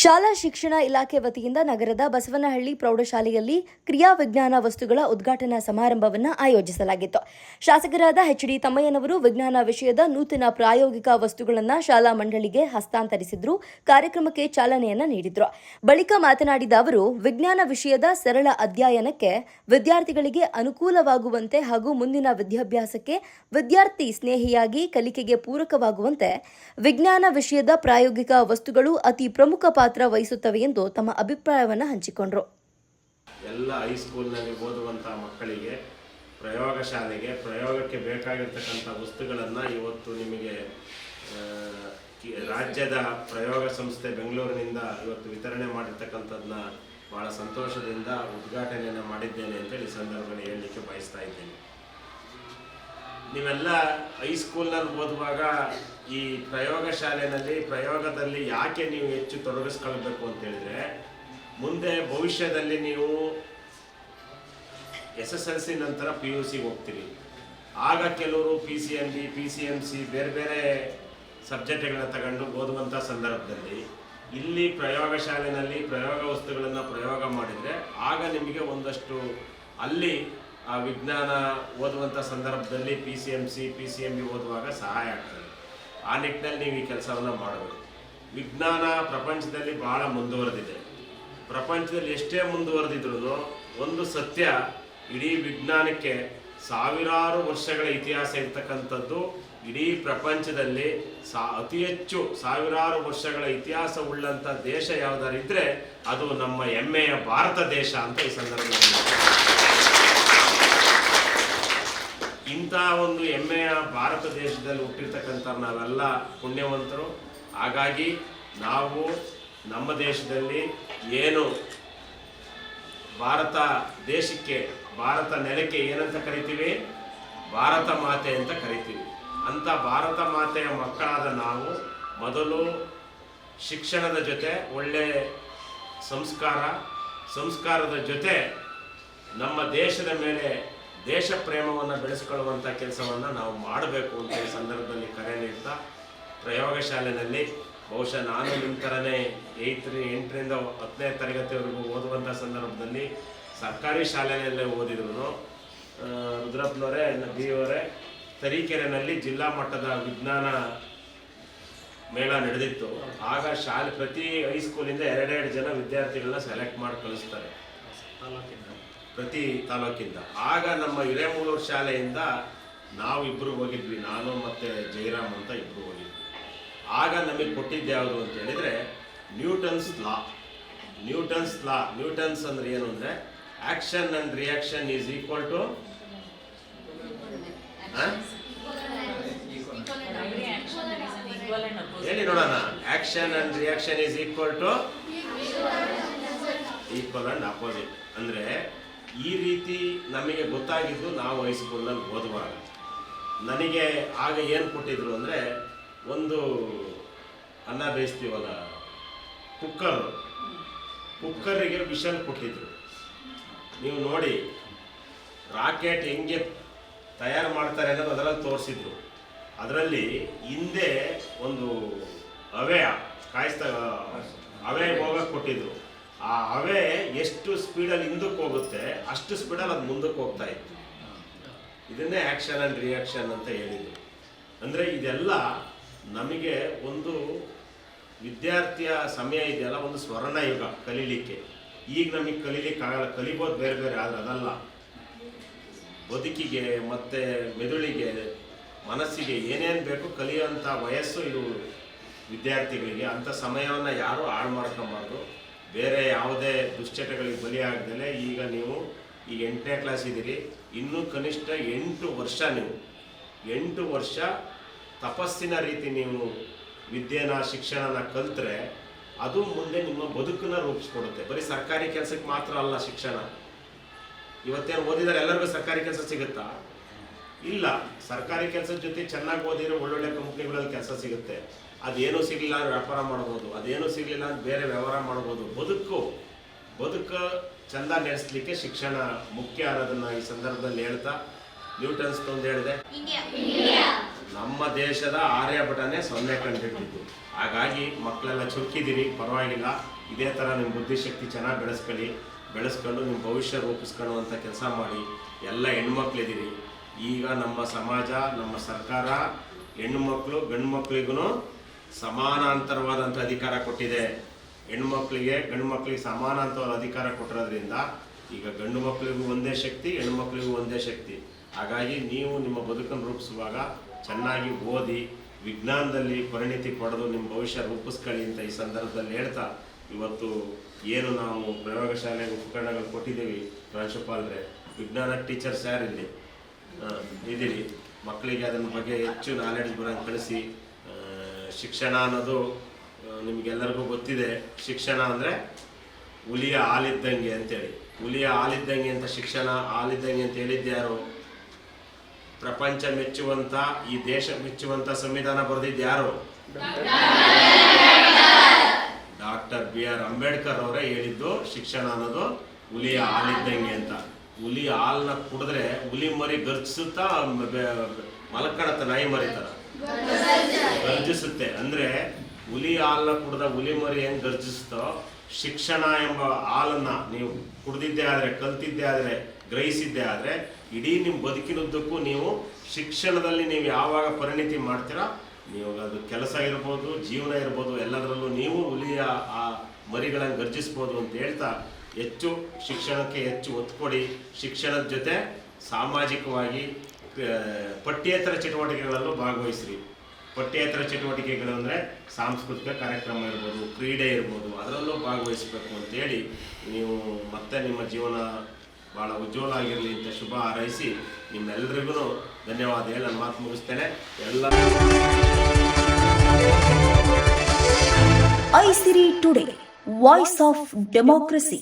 ಶಾಲಾ ಶಿಕ್ಷಣ ಇಲಾಖೆ ವತಿಯಿಂದ ನಗರದ ಬಸವನಹಳ್ಳಿ ಪ್ರೌಢಶಾಲೆಯಲ್ಲಿ ಕ್ರಿಯಾ ವಿಜ್ಞಾನ ವಸ್ತುಗಳ ಉದ್ಘಾಟನಾ ಸಮಾರಂಭವನ್ನು ಆಯೋಜಿಸಲಾಗಿತ್ತು. ಶಾಸಕರಾದ ಎಚ್ ಡಿ ತಮ್ಮಯ್ಯನವರು ವಿಜ್ಞಾನ ವಿಷಯದ ನೂತನ ಪ್ರಾಯೋಗಿಕ ವಸ್ತುಗಳನ್ನು ಶಾಲಾ ಮಂಡಳಿಗೆ ಹಸ್ತಾಂತರಿಸಿದ್ರು, ಕಾರ್ಯಕ್ರಮಕ್ಕೆ ಚಾಲನೆಯನ್ನು ನೀಡಿದ್ರು. ಬಳಿಕ ಮಾತನಾಡಿದ ಅವರು, ವಿಜ್ಞಾನ ವಿಷಯದ ಸರಳ ಅಧ್ಯಯನಕ್ಕೆ ವಿದ್ಯಾರ್ಥಿಗಳಿಗೆ ಅನುಕೂಲವಾಗುವಂತೆ ಹಾಗೂ ಮುಂದಿನ ವಿದ್ಯಾಭ್ಯಾಸಕ್ಕೆ ವಿದ್ಯಾರ್ಥಿ ಸ್ನೇಹಿಯಾಗಿ ಕಲಿಕೆಗೆ ಪೂರಕವಾಗುವಂತೆ ವಿಜ್ಞಾನ ವಿಷಯದ ಪ್ರಾಯೋಗಿಕ ವಸ್ತುಗಳು ಅತಿ ಪ್ರಮುಖ ವಹಿಸುತ್ತವೆ ಎಂದು ತಮ್ಮ ಅಭಿಪ್ರಾಯವನ್ನು ಹಂಚಿಕೊಂಡರು. ಎಲ್ಲ ಹೈಸ್ಕೂಲ್ನಲ್ಲಿ ಓದುವಂಥ ಮಕ್ಕಳಿಗೆ ಪ್ರಯೋಗಶಾಲೆಗೆ ಪ್ರಯೋಗಕ್ಕೆ ಬೇಕಾಗಿರ್ತಕ್ಕಂಥ ವಸ್ತುಗಳನ್ನು ಇವತ್ತು ನಿಮಗೆ ರಾಜ್ಯದ ಪ್ರಯೋಗ ಸಂಸ್ಥೆ ಬೆಂಗಳೂರಿನಿಂದ ಇವತ್ತು ವಿತರಣೆ ಮಾಡಿರ್ತಕ್ಕಂಥದ್ದನ್ನ ಭಾಳ ಸಂತೋಷದಿಂದ ಉದ್ಘಾಟನೆಯನ್ನು ಮಾಡಿದ್ದೇನೆ ಅಂತೇಳಿ ಸಂದರ್ಭದಲ್ಲಿ ಹೇಳಲಿಕ್ಕೆ ಬಯಸ್ತಾ ಇದ್ದೇನೆ. ನೀವೆಲ್ಲ ಹೈಸ್ಕೂಲ್ನಲ್ಲಿ ಓದುವಾಗ ಈ ಪ್ರಯೋಗಶಾಲೆಯಲ್ಲಿ ಪ್ರಯೋಗದಲ್ಲಿ ಯಾಕೆ ನೀವು ಹೆಚ್ಚು ತೊಡಗಿಸ್ಕೊಳ್ಬೇಕು ಅಂತ ಹೇಳಿದ್ರೆ, ಮುಂದೆ ಭವಿಷ್ಯದಲ್ಲಿ ನೀವು ಎಸ್ ಎಸ್ ಎಲ್ ಸಿ ನಂತರ ಪಿ ಯು ಸಿಗೆ ಹೋಗ್ತೀರಿ. ಆಗ ಕೆಲವರು P C M B P C M C ಬೇರೆ ಬೇರೆ ಸಬ್ಜೆಕ್ಟ್ಗಳನ್ನ ತಗೊಂಡು ಓದುವಂಥ ಸಂದರ್ಭದಲ್ಲಿ ಇಲ್ಲಿ ಪ್ರಯೋಗಶಾಲೆಯಲ್ಲಿ ಪ್ರಯೋಗ ವಸ್ತುಗಳನ್ನು ಪ್ರಯೋಗ ಮಾಡಿದರೆ ಆಗ ನಿಮಗೆ ಒಂದಷ್ಟು ಅಲ್ಲಿ ಆ ವಿಜ್ಞಾನ ಓದುವಂಥ ಸಂದರ್ಭದಲ್ಲಿ P C M C P C M B ಓದುವಾಗ ಸಹಾಯ ಆಗ್ತದೆ. ಆ ನಿಟ್ಟಿನಲ್ಲಿ ನೀವು ಈ ಕೆಲಸವನ್ನು ಮಾಡಬೇಕು. ವಿಜ್ಞಾನ ಪ್ರಪಂಚದಲ್ಲಿ ಭಾಳ ಮುಂದುವರೆದಿದೆ. ಪ್ರಪಂಚದಲ್ಲಿ ಎಷ್ಟೇ ಮುಂದುವರೆದಿದ್ರು ಒಂದು ಸತ್ಯ ಇಡೀ ವಿಜ್ಞಾನಕ್ಕೆ ಸಾವಿರಾರು ವರ್ಷಗಳ ಇತಿಹಾಸ ಇರ್ತಕ್ಕಂಥದ್ದು ಇಡೀ ಪ್ರಪಂಚದಲ್ಲಿ ಸಾ ಅತಿ ಹೆಚ್ಚು ಸಾವಿರಾರು ವರ್ಷಗಳ ಇತಿಹಾಸ ಉಳ್ಳಂಥ ದೇಶ ಯಾವುದಾರಿದ್ರೆ ಅದು ನಮ್ಮ ಹೆಮ್ಮೆಯ ಭಾರತ ದೇಶ ಅಂತ ಈ ಸಂದರ್ಭದಲ್ಲಿ ಇಂಥ ಒಂದು ಹೆಮ್ಮೆಯ ಭಾರತ ದೇಶದಲ್ಲಿ ಹುಟ್ಟಿರ್ತಕ್ಕಂಥ ನಾವೆಲ್ಲ ಪುಣ್ಯವಂತರು. ಹಾಗಾಗಿ ನಾವು ನಮ್ಮ ದೇಶದಲ್ಲಿ ಏನು ಭಾರತ ದೇಶಕ್ಕೆ, ಭಾರತ ನೆಲಕ್ಕೆ ಏನಂತ ಕರಿತೀವಿ? ಭಾರತ ಮಾತೆ ಅಂತ ಕರಿತೀವಿ. ಅಂತ ಭಾರತ ಮಾತೆಯ ಮಕ್ಕಳಾದ ನಾವು ಮೊದಲು ಶಿಕ್ಷಣದ ಜೊತೆ ಒಳ್ಳೆ ಸಂಸ್ಕಾರ, ಸಂಸ್ಕಾರದ ಜೊತೆ ನಮ್ಮ ದೇಶದ ಮೇಲೆ ದೇಶ ಪ್ರೇಮವನ್ನು ಬೆಳೆಸಿಕೊಳ್ಳುವಂಥ ಕೆಲಸವನ್ನು ನಾವು ಮಾಡಬೇಕು ಅಂತ ಈ ಸಂದರ್ಭದಲ್ಲಿ ಕರೆ ನೀಡ್ತಾ ಪ್ರಯೋಗಶಾಲೆಯಲ್ಲಿ ಬಹುಶಃ ನಾನು ನಿಮ್ಮ ಥರನೇ ಏತ್ರಿ ಎಂಟರಿಂದ ಹತ್ತನೇ ತರಗತಿವರೆಗೂ ಓದುವಂಥ ಸಂದರ್ಭದಲ್ಲಿ ಸರ್ಕಾರಿ ಶಾಲೆಯಲ್ಲೇ ಓದಿದ್ರು ರುದ್ರಪ್ಪನವರೇ ಬಿಯವರೇ, ತರೀಕೆರೆನಲ್ಲಿ ಜಿಲ್ಲಾ ಮಟ್ಟದ ವಿಜ್ಞಾನ ಮೇಳ ನಡೆದಿತ್ತು. ಆಗ ಶಾಲೆ ಪ್ರತಿ ಹೈಸ್ಕೂಲಿಂದ ಎರಡೆರಡು ಜನ ವಿದ್ಯಾರ್ಥಿಗಳನ್ನ ಸೆಲೆಕ್ಟ್ ಮಾಡಿ ಕಳಿಸ್ತಾರೆ. ಪ್ರತಿ ತಾಲೂಕಿಂದ. ಆಗ ನಮ್ಮ ಹಿರೇಮೂಳೂರು ಶಾಲೆಯಿಂದ ನಾವು ಇಬ್ಬರು ಹೋಗಿದ್ವಿ. ನಾನು ಮತ್ತು ಜಯರಾಮ್ ಅಂತ ಇಬ್ಬರು ಹೋಗಿದ್ವಿ. ಆಗ ನಮಗೆ ಕೊಟ್ಟಿದ್ದು ಯಾವುದು ಅಂತ ಹೇಳಿದರೆ, Newton's law. Newton's law. Newton's ಅಂದ್ರೆ ಏನು ಅಂದರೆ action and reaction is equal to? ಹೇಳಿ ನೋಡೋಣ. Action and reaction is equal to? Equal and opposite ಅಂದರೆ ಈ ರೀತಿ ನಮಗೆ ಗೊತ್ತಾಗಿದ್ದು ನಾವು ಹೈಸ್ಕೂಲ್ನಲ್ಲಿ ಓದುವಾಗ. ನನಗೆ ಆಗ ಏನು ಕೊಟ್ಟಿದ್ರು ಅಂದರೆ ಒಂದು ಅನ್ನ ಬೇಯಿಸ್ತೀವಲ್ಲ ಕುಕ್ಕರ್ ಕುಕ್ಕರಿಗೆ ಮಿಷನ್ ಕೊಟ್ಟಿದ್ರು. ನೀವು ನೋಡಿ ರಾಕೆಟ್ ಹೆಂಗೆ ತಯಾರು ಮಾಡ್ತಾರೆ ಅನ್ನೋದು ಅದರಲ್ಲಿ ತೋರಿಸಿದ್ರು. ಅದರಲ್ಲಿ ಹಿಂದೆ ಒಂದು ಅವೆಯ ಕಾಯಿಸ್ತಾ ಹವೆ ಹೋಗಕ್ಕೆ ಕೊಟ್ಟಿದ್ರು. ಆ ಹವೆ ಎಷ್ಟು ಸ್ಪೀಡಲ್ಲಿ ಹಿಂದಕ್ಕೆ ಹೋಗುತ್ತೆ, ಅಷ್ಟು ಸ್ಪೀಡಲ್ಲಿ ಅದು ಮುಂದಕ್ಕೆ ಹೋಗ್ತಾ ಇತ್ತು. ಇದನ್ನೇ ಆ್ಯಕ್ಷನ್ ಆ್ಯಂಡ್ ರಿಯಾಕ್ಷನ್ ಅಂತ ಹೇಳಿದ್ರು. ಅಂದರೆ ಇದೆಲ್ಲ ನಮಗೆ ಒಂದು ವಿದ್ಯಾರ್ಥಿಯ ಸಮಯ ಇದೆಯಲ್ಲ, ಒಂದು ಸ್ವರ್ಣ ಯುಗ ಕಲೀಲಿಕ್ಕೆ. ಈಗ ನಮಗೆ ಕಲೀಲಿಕ್ಕೆ ಆಗಲ್ಲ, ಕಲಿಬೋದು ಬೇರೆ ಬೇರೆ, ಆದರೆ ಅದಲ್ಲ. ಬದುಕಿಗೆ ಮತ್ತು ಮೆದುಳಿಗೆ, ಮನಸ್ಸಿಗೆ ಏನೇನು ಬೇಕು ಕಲಿಯುವಂಥ ವಯಸ್ಸು ಇದು ವಿದ್ಯಾರ್ಥಿಗಳಿಗೆ, ಅಂಥ ಸಮಯವನ್ನು ಯಾರೂ ಹಾಳು ಮಾಡ್ಕೊಬಾರ್ದು. ಬೇರೆ ಯಾವುದೇ ದುಶ್ಚಟಗಳಿಗೆ ಬಲಿಯಾಗದೇ ಈಗ ನೀವು ಈಗ ಎಂಟನೇ ಕ್ಲಾಸ್ ಇದ್ದೀರಿ. ಇನ್ನೂ ಕನಿಷ್ಠ ಎಂಟು ವರ್ಷ ನೀವು. ಎಂಟು ವರ್ಷ ತಪಸ್ಸಿನ ರೀತಿ ನೀವು ವಿದ್ಯೆನ, ಶಿಕ್ಷಣನ ಕಲಿತ್ರೆ ಅದು ಮುಂದೆ ನಿಮ್ಮ ಬದುಕನ್ನ ರೂಪಿಸ್ಕೊಡುತ್ತೆ. ಬರೀ ಸರ್ಕಾರಿ ಕೆಲಸಕ್ಕೆ ಮಾತ್ರ ಅಲ್ಲ ಶಿಕ್ಷಣ. ಇವತ್ತೇನು ಓದಿದರೆ ಎಲ್ಲರಿಗೂ ಸರ್ಕಾರಿ ಕೆಲಸ ಸಿಗುತ್ತಾ? ಇಲ್ಲ ಸರ್ಕಾರಿ ಕೆಲಸದ ಜೊತೆ ಚೆನ್ನಾಗಿ ಓದಿರೋ ಒಳ್ಳೊಳ್ಳೆ ಕಂಪ್ನಿಗಳಲ್ಲಿ ಕೆಲಸ ಸಿಗುತ್ತೆ. ಅದೇನೂ ಸಿಗಲಿಲ್ಲ ಅಂದ್ರೆ ವ್ಯಾಪಾರ ಮಾಡ್ಬೋದು ಅದೇನೂ ಸಿಗಲಿಲ್ಲ ಅಂದ್ರೆ ಬೇರೆ ವ್ಯವಹಾರ ಮಾಡ್ಬೋದು. ಬದುಕು ಬದುಕು ಚಂದ ನಡೆಸಲಿಕ್ಕೆ ಶಿಕ್ಷಣ ಮುಖ್ಯ ಅನ್ನೋದನ್ನ ಈ ಸಂದರ್ಭದಲ್ಲಿ ಹೇಳ್ತಾ ನ್ಯೂಟನ್ಸ್ ತಂದು ಹೇಳಿದೆ. ನಮ್ಮ ದೇಶದ ಆರ್ಯಭಟನೆ ಸೊನ್ನೆ ಕಂಡಿಟ್ಟಿದ್ದು ಹಾಗಾಗಿ ಮಕ್ಕಳೆಲ್ಲ ಚುರುಕಿದ್ದೀರಿ ಪರವಾಗಿಲ್ಲ. ಇದೇ ಥರ ನಿಮ್ಮ ಬುದ್ಧಿಶಕ್ತಿ ಚೆನ್ನಾಗಿ ಬೆಳೆಸ್ಕೊಳ್ಳಿ. ಬೆಳೆಸ್ಕೊಂಡು ನಿಮ್ಮ ಭವಿಷ್ಯ ರೂಪಿಸ್ಕೊಳ್ಳುವಂಥ ಕೆಲಸ ಮಾಡಿ. ಎಲ್ಲ ಹೆಣ್ಮಕ್ಳಿದ್ದೀರಿ. ಈಗ ನಮ್ಮ ಸಮಾಜ, ನಮ್ಮ ಸರ್ಕಾರ ಹೆಣ್ಣು ಮಕ್ಕಳು ಗಂಡು ಮಕ್ಕಳಿಗೂ ಸಮಾನಾಂತರವಾದಂಥ ಅಧಿಕಾರ ಕೊಟ್ಟಿದೆ. ಹೆಣ್ಣು ಮಕ್ಕಳಿಗೆ ಗಂಡು ಮಕ್ಕಳಿಗೆ ಸಮಾನಾಂತರವಾದ ಅಧಿಕಾರ ಕೊಟ್ಟಿರೋದ್ರಿಂದ ಈಗ ಗಂಡು ಮಕ್ಕಳಿಗೂ ಒಂದೇ ಶಕ್ತಿ ಹೆಣ್ಣು ಮಕ್ಕಳಿಗೂ ಒಂದೇ ಶಕ್ತಿ. ಹಾಗಾಗಿ ನೀವು ನಿಮ್ಮ ಬದುಕನ್ನು ರೂಪಿಸುವಾಗ ಚೆನ್ನಾಗಿ ಓದಿ, ವಿಜ್ಞಾನದಲ್ಲಿ ಪರಿಣಿತಿ ಪಡೆದು ನಿಮ್ಮ ಭವಿಷ್ಯ ರೂಪಿಸ್ಕೊಳ್ಳಿ ಅಂತ ಈ ಸಂದರ್ಭದಲ್ಲಿ ಹೇಳ್ತಾ ಇವತ್ತು ಏನು ನಾವು ಪ್ರಯೋಗಶಾಲೆಗೆ ಉಪಕರಣಗಳು ಕೊಟ್ಟಿದ್ದೀವಿ ಪ್ರಾಂಶುಪಾಲರೇ. ವಿಜ್ಞಾನ ಟೀಚರ್ಸ್ ಯಾರಿಲ್ಲಿ ಇದ್ದೀರಿ. ಮಕ್ಕಳಿಗೆ ಅದನ್ನ ಬಗ್ಗೆ ಹೆಚ್ಚು ನಾಲೆಡ್ಜ್ ಬರೋಂಗೆ ಕಳಿಸಿ. ಶಿಕ್ಷಣ ಅನ್ನೋದು ನಿಮ್ಗೆಲ್ಲರಿಗೂ ಗೊತ್ತಿದೆ. ಶಿಕ್ಷಣ ಅಂದರೆ ಹುಲಿಯ ಹಾಲಿದ್ದಂಗೆ ಅಂತೇಳಿ. ಹುಲಿಯ ಹಾಲಿದ್ದಂಗೆ ಅಂತ ಶಿಕ್ಷಣ, ಹಾಲಿದ್ದಂಗೆ ಅಂತ ಹೇಳಿದ್ದು ಯಾರು? ಪ್ರಪಂಚ ಮೆಚ್ಚುವಂತ, ಈ ದೇಶ ಮೆಚ್ಚುವಂತ ಸಂವಿಧಾನ ಬರೆದಿದ್ದು ಯಾರು? ಡಾಕ್ಟರ್ ಬಿ ಆರ್ ಅಂಬೇಡ್ಕರ್ ಅವರೇ ಹೇಳಿದ್ದು ಶಿಕ್ಷಣ ಅನ್ನೋದು ಹುಲಿಯ ಹಾಲಿದ್ದಂಗೆ ಅಂತ. ಹುಲಿ ಹಾಲನ್ನ ಕುಡಿದ್ರೆ ಹುಲಿ ಮರಿ ಗರ್ಜಿಸುತ್ತಾ ಮಲಕಡತ್ತ ನಾಯಿ ಮರಿ ಥರ ಗರ್ಜಿಸುತ್ತೆ. ಅಂದ್ರೆ ಹುಲಿ ಹಾಲನ್ನ ಕುಡ್ದ ಹುಲಿ ಮರಿ ಹೆಂಗ್ ಗರ್ಜಿಸುತ್ತೋ, ಶಿಕ್ಷಣ ಎಂಬ ಹಾಲನ್ನ ನೀವು ಕುಡ್ದಿದ್ದೇ ಆದ್ರೆ, ಕಲ್ತಿದ್ದೇ ಆದ್ರೆ, ಗ್ರಹಿಸಿದ್ದೇ ಆದ್ರೆ, ಇಡೀ ನಿಮ್ಮ ಬದುಕಿನುದ್ದಕ್ಕೂ ನೀವು ಶಿಕ್ಷಣದಲ್ಲಿ ನೀವು ಯಾವಾಗ ಪರಿಣಿತಿ ಮಾಡ್ತೀರಾ, ನೀವು ಅದು ಕೆಲಸ ಇರ್ಬೋದು, ಜೀವನ ಇರ್ಬೋದು, ಎಲ್ಲದರಲ್ಲೂ ನೀವು ಹುಲಿಯ ಆ ಮರಿಗಳನ್ನು ಗರ್ಜಿಸ್ಬೋದು ಅಂತ ಹೇಳ್ತಾ ಹೆಚ್ಚು ಶಿಕ್ಷಣಕ್ಕೆ ಹೆಚ್ಚು ಒತ್ತು ಕೊಡಿ. ಶಿಕ್ಷಣದ ಜೊತೆ ಸಾಮಾಜಿಕವಾಗಿ ಪಠ್ಯೇತರ ಚಟುವಟಿಕೆಗಳಲ್ಲೂ ಭಾಗವಹಿಸ್ರಿ. ಪಠ್ಯೇತರ ಚಟುವಟಿಕೆಗಳು ಅಂದರೆ ಸಾಂಸ್ಕೃತಿಕ ಕಾರ್ಯಕ್ರಮ ಇರ್ಬೋದು, ಕ್ರೀಡೆ ಇರ್ಬೋದು, ಅದರಲ್ಲೂ ಭಾಗವಹಿಸಬೇಕು ಅಂತೇಳಿ ನೀವು ಮತ್ತೆ ನಿಮ್ಮ ಜೀವನ ಭಾಳ ಉಜ್ವಲ ಆಗಿರಲಿ ಅಂತ ಶುಭ ಹಾರೈಸಿ ನಿಮ್ಮೆಲ್ಲರಿಗೂ ಧನ್ಯವಾದ. ಹೇಳಿ ನಾನು ಮಾತು ಮುಗಿಸ್ತೇನೆ. ಎಲ್ಲ ಐಸಿರಿ ಟುಡೇ, ವಾಯ್ಸ್ ಆಫ್ ಡೆಮೋಕ್ರಸಿ.